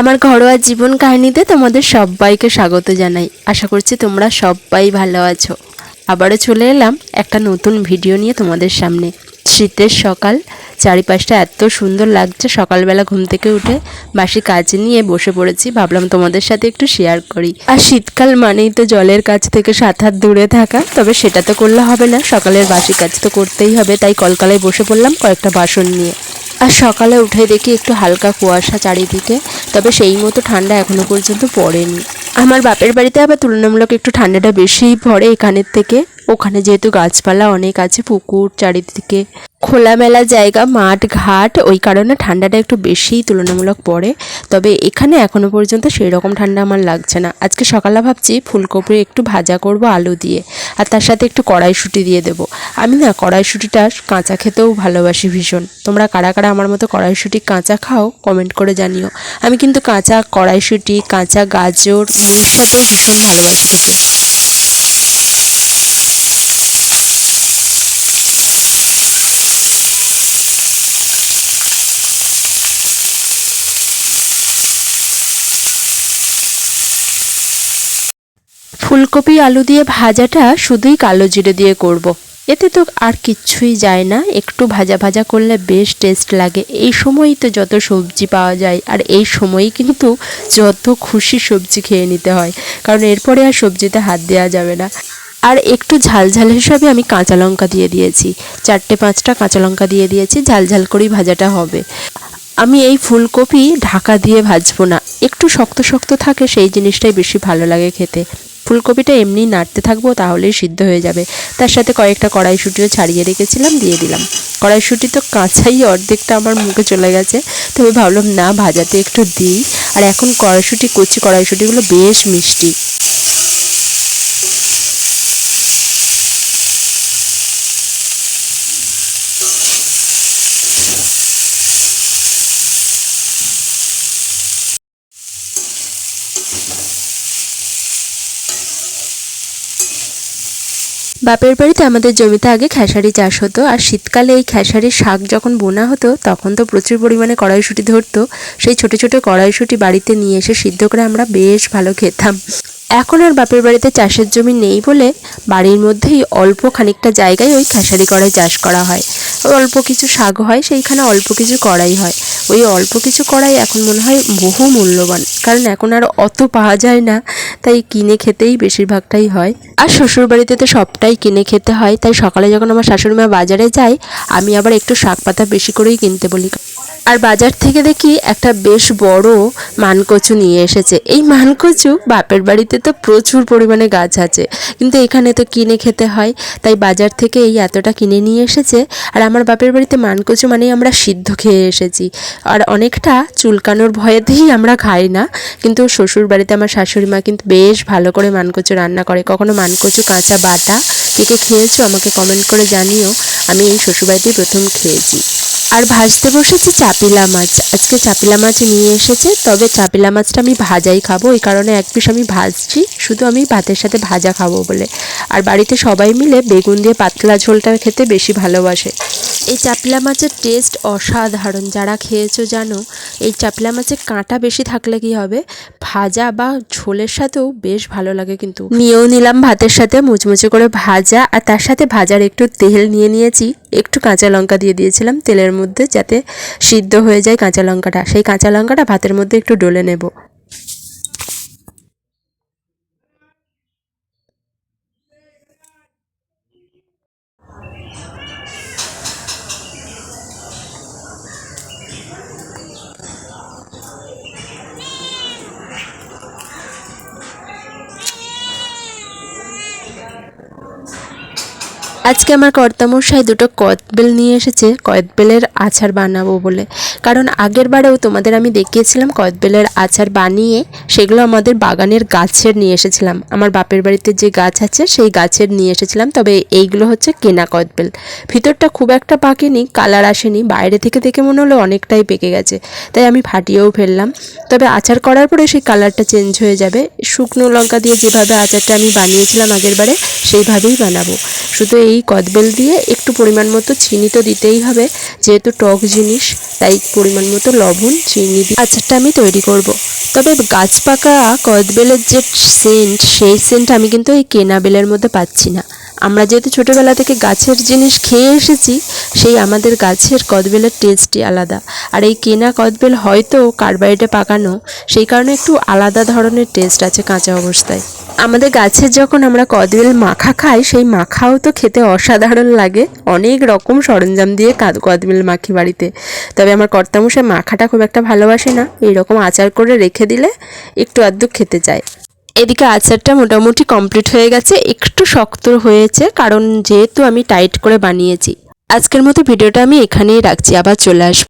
আমার ঘরোয়া জীবন কাহিনীতে তোমাদের সবাইকে স্বাগত জানাই। আশা করছি তোমরা সবাই ভালো আছো। আবারও চলে এলাম একটা নতুন ভিডিও নিয়ে তোমাদের সামনে। শীতের সকাল, চারিপাশটা এত সুন্দর লাগছে, সকালবেলা ঘুম থেকে উঠে বাসি কাজ নিয়ে বসে পড়েছি, ভাবলাম তোমাদের সাথে একটু শেয়ার করি। আর শীতকাল মানেই তো জলের কাছ থেকে সাত হাত দূরে থাকা, তবে সেটা তো করলে হবে না, সকালের বাসি কাজ তো করতেই হবে, তাই কলকালায় বসে পড়লাম কয়েকটা বাসন নিয়ে। আর সকালে উঠে দেখি একটু হালকা কুয়াশা চারিদিকে, তবে সেই মতো ঠান্ডা এখনও পর্যন্ত পড়েনি। আমার বাপের বাড়িতে আবার তুলনামূলক একটু ঠান্ডাটা বেশিই পড়ে এখানের থেকে। ওখানে যেহেতু গাছপালা অনেক আছে, পুকুর চারিদিকে খোলামেলা জায়গা, মাঠ, ঘাট, ওই কারণে ঠান্ডাটা একটু বেশিই তুলনামূলক পড়ে। তবে এখানে এখনও পর্যন্ত সেই রকম ঠান্ডা আমার লাগছে না। আজকে সকালে ভাবছি ফুলকপি একটু ভাজা করব, আলু দিয়ে, আর তার সাথে একটু কড়াইশুঁটি দিয়ে দেবো। আমি না, কড়াইশুঁটিটা কাঁচা খেতেও ভালোবাসি ভীষণ। তোমরা কারা কারা আমার মতো কড়াইশুঁটি কাঁচা খাও, কমেন্ট করে জানিও। আমি কিন্তু কাঁচা কড়াইশুঁটি, কাঁচা গাজর মুড়ির সাথেও ভীষণ ভালোবাসি খেতে। ফুলকপি, আলু দিয়ে ভাজাটা শুধুই কালো জিরে দিয়ে করব। এতে তো আর কিচ্ছুই যায় না, একটু ভাজা ভাজা করলে বেশ টেস্ট লাগে। এই সময়ই তো যত সবজি পাওয়া যায়, আর এই সময়ই কিন্তু যত খুশি সবজি খেয়ে নিতে হয়, কারণ এরপরে আর সবজিতে হাত দেওয়া যাবে না। আর একটু ঝাল ঝাল হিসাবে আমি কাঁচা লঙ্কা দিয়ে দিয়েছি। চারটে পাঁচটা কাঁচা লঙ্কা দিয়ে দিয়েছি, ঝাল ঝাল করেই ভাজাটা হবে। আমি এই ফুলকপি ঢাকা দিয়ে ভাজবো না, একটু শক্ত শক্ত থাকে সেই জিনিসটাই বেশি ভালো লাগে খেতে। ফুলকপিটা এমনি নাড়তে থাকব তাহলেই সিদ্ধ হয়ে যাবে। তার সাথে কয়েকটা কড়াইশুঁটিও ছাড়িয়ে রেখেছিলাম, দিয়ে দিলাম। কড়াইশুঁটি তো কাঁচাই, অর্ধেকটা আমার মুখে চলে গেছে। তবে ভাবলাম, না, ভাজাতে একটু দিই। আর এখন কড়াইশুঁটি, কচি কড়াইশুঁটিগুলো বেশ মিষ্টি। বাপের বাড়িতে আমাদের জমিতে আগে খেসারি চাষ হতো, আর শীতকালে এই খেসারির শাক যখন বোনা হতো, তখন তো প্রচুর পরিমাণে কড়াইশুঁটি ধরতো। সেই ছোট ছোট কড়াইশুঁটি বাড়িতে নিয়ে এসে সিদ্ধ করে আমরা বেশ ভালো খেতাম। এখন আর বাপের বাড়িতে চাষের জমি নেই বলে বাড়ির মধ্যেই অল্প খানিকটা জায়গায় ওই খেসারি কড়াই চাষ করা হয়। অল্প কিছু শাক হয়, সেইখানে অল্প কিছু কড়াই হয়। ওই অল্প কিছু করাই এখন মনে হয় বহু মূল্যবান। কারণ এখন আর অত পাওয়া যায় না, তাই কিনে খেতেই বেশিরভাগটাই হয়। আর শ্বশুরবাড়িতে তো সবটাই কিনে খেতে হয়, তাই সকালে যখন আমার শাশুড়ি মা বাজারে যায়, আমি আবার একটু শাক পাতা বেশি করেই কিনতে বলি। আর বাজার থেকে দেখি একটা বেশ বড় মানকচু নিয়ে এসেছে। এই মানকচু বাপের বাড়িতে তো প্রচুর পরিমাণে গাছ আছে, কিন্তু এখানে তো কিনে খেতে হয়, তাই বাজার থেকে এই এতটা কিনে নিয়ে এসেছে। আর আমার বাপের বাড়িতে মানকচু মানেই আমরা সিদ্ধ খেয়ে এসেছি। আর অনেকটা চুলকানোর ভয়েতেই আমরা খাই না, কিন্তু শ্বশুর বাড়িতে আমার শাশুড়ি মা কিন্তু বেশ ভালো করে মানকচু রান্না করে। কখনো মানকচু কাঁচা বাটা কে কে খেয়েছো আমাকে কমেন্ট করে জানিও। আমি এই শ্বশুরবাড়িতেই প্রথম খেয়েছি। আর ভাজতে বসেছি চাপিলা মাছ। আজকে চাপিলা মাছ নিয়ে এসেছে, তবে চাপিলা মাছটা আমি ভাজাই খাব। এই কারণে এক পিস আমি ভাজছি, শুধু আমি ভাতের সাথে ভাজা খাব বলে। আর বাড়িতে সবাই মিলে বেগুন দিয়ে পাতলা ঝোলটা খেতে বেশি ভালোবাসে। এই চাপলা মাছের টেস্ট অসাধারণ। যারা খেয়েছো জানো, এই চাপলা মাছের কাঁটা বেশি থাকলে কি হবে? ভাজা বা ঝোলের সাথেও বেশ ভালো লাগে কিন্তু। নিয়েও নিলাম ভাতের সাথে মুচমুচে করে ভাজা, আর তার সাথে ভাজার একটু তেল নিয়ে নিয়েছি। একটু কাঁচা লঙ্কা দিয়ে দিয়েছিলাম তেলের মধ্যে যাতে সিদ্ধ হয়ে যায় কাঁচা লঙ্কাটা। সেই কাঁচা লঙ্কাটা ভাতের মধ্যে একটু ডলে নেব। আজকে আমার কর্তামশাই দুটো কদবেল নিয়ে এসেছে, কদবেলের আচার বানাবো বলে। কারণ আগের বারেও তোমাদের আমি দেখিয়েছিলাম কদবেলের আচার বানিয়ে সেগুলো আমাদের বাগানের গাছের নিয়ে এসেছিলাম। আমার বাপের বাড়িতে যে গাছ আছে সেই গাছের নিয়ে এসেছিলাম, তবে এইগুলো হচ্ছে কেনা কদবেল। ভিতরটা খুব একটা পাকেনি, কালার আসেনি, বাইরে থেকে দেখে মনে হলো অনেকটাই পেকে গেছে, তাই আমি ফাটিয়েও ফেললাম। তবে আচার করার পরে সেই কালারটা চেঞ্জ হয়ে যাবে। শুকনো লঙ্কা দিয়ে যেভাবে আচারটা আমি বানিয়েছিলাম আগের বারে, সেইভাবেই বানাবো। শুধু এই কদবেল দিয়ে একটু পরিমাণ মতো চিনি তো দিতেই হবে, যেহেতু টক জিনিস, তাই পরিমাণ মতো লবণ, চিনি দিয়ে আচারটা আমি তৈরি করব। তবে গাছ পাকা কদবেলের যে সেন্ট সেই সেন্ট আমি কিন্তু এই কেনা বেলের মধ্যে পাচ্ছি না আমরা যেহেতু ছোটোবেলা থেকে গাছের জিনিস খেয়ে এসেছি, সেই আমাদের গাছের কদবেলের টেস্টই আলাদা। আর এই কেনা কদবেল হয়তো কার্বাইডে পাকানো, সেই কারণে একটু আলাদা ধরনের টেস্ট আছে কাঁচা অবস্থায়। আমাদের গাছের যখন আমরা কদবেল মাখা খাই, সেই মাখাও তো খেতে অসাধারণ লাগে। অনেক রকম সরঞ্জাম দিয়ে কাদ- কদবেল মাখি বাড়িতে। তবে আমার কর্তামশাই মাখাটা খুব একটা ভালোবাসে না। এইরকম আচার করে রেখে দিলে একটু আধটু খেতে চায়। এদিকে আচারটা মোটামুটি কমপ্লিট হয়ে গেছে, একটু শক্ত হয়েছে, কারণ যেহেতু আমি টাইট করে বানিয়েছি। আজকের মতো ভিডিওটা আমি এখানেই রাখছি, আবার চলে আসব।